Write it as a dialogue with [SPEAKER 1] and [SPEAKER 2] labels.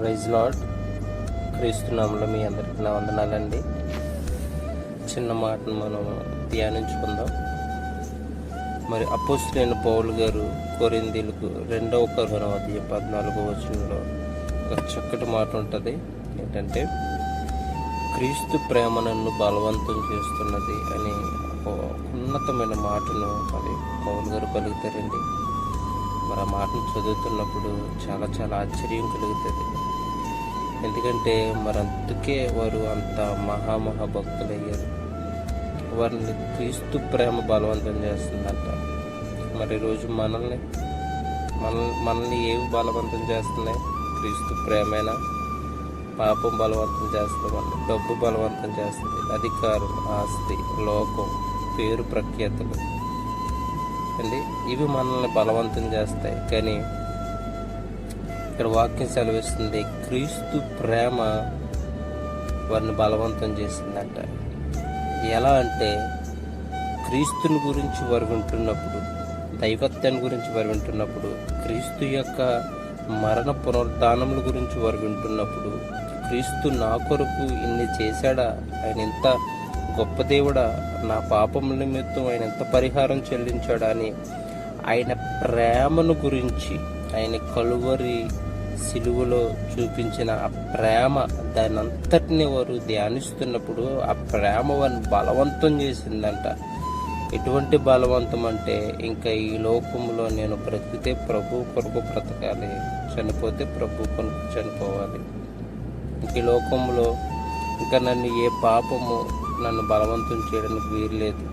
[SPEAKER 1] Praise lord క్రీస్తునామంలో మీ అందరికీ నా వందనాలండి. చిన్న మాటను మనం ధ్యానించుకుందాం. మరి అపోస్తులైన పౌలు గారు కొరిందీలకు రెండవ కరుణ అధ్యాయం పద్నాలుగో వచనంలో ఒక చక్కటి మాట ఉంటుంది. ఏంటంటే క్రీస్తు ప్రేమ నన్ను బలవంతం చేస్తున్నది అని ఒక ఉన్నతమైన మాటను మరి పౌలు గారు పలుకుతారండి. మరి ఆ మాటను చదువుతున్నప్పుడు చాలా చాలా ఆశ్చర్యం కలుగుతుంది. ఎందుకంటే మరి అందుకే వారు అంత మహామహా భక్తులయ్యారు వారిని క్రీస్తు ప్రేమ బలవంతం చేస్తుందంట. మరి ఈరోజు మనల్ని మన మనల్ని ఏవి బలవంతం చేస్తున్నాయి? క్రీస్తు ప్రేమైనా? పాపం బలవంతం చేస్తామని డబ్బు బలవంతం చేస్తుంది అధికారం ఆస్తి లోకం పేరు ప్రఖ్యాతలు. అండి ఇవి మనల్ని బలవంతం చేస్తాయి. కానీ ఇక్కడ వాక్యం సెలవిస్తుంది క్రీస్తు ప్రేమ వారిని బలవంతం చేసిందంట. ఎలా అంటే క్రీస్తుని గురించి వారు వింటున్నప్పుడు దైవత్వాన్ని గురించి వారు వింటున్నప్పుడు క్రీస్తు యొక్క మరణ పునరుద్ధానముల గురించి వారు వింటున్నప్పుడు క్రీస్తు నా కొరకు ఇన్ని చేశాడా? ఆయన ఎంత గొప్ప దేవుడా? నా పాపముల నిమిత్తం ఆయన ఎంత పరిహారం చెల్లించాడా? అని ఆయన ప్రేమను గురించి ఆయన కలువరి సిలువలో చూపించిన ఆ ప్రేమ దాని అంతటిని వారు ధ్యానిస్తున్నప్పుడు ఆ ప్రేమ వారిని బలవంతం చేసిందంట. ఎటువంటి బలవంతం అంటే ఇంకా ఈ లోకంలో నేను బ్రతికితే ప్రభు కొరకు బ్రతకాలి చనిపోతే ప్రభు కొరకు చనిపోవాలి. ఇంక ఈ లోకంలో ఇంకా నన్ను ఏ పాపము నన్ను బలవంతం చేయడానికి వీరలేదు లేదు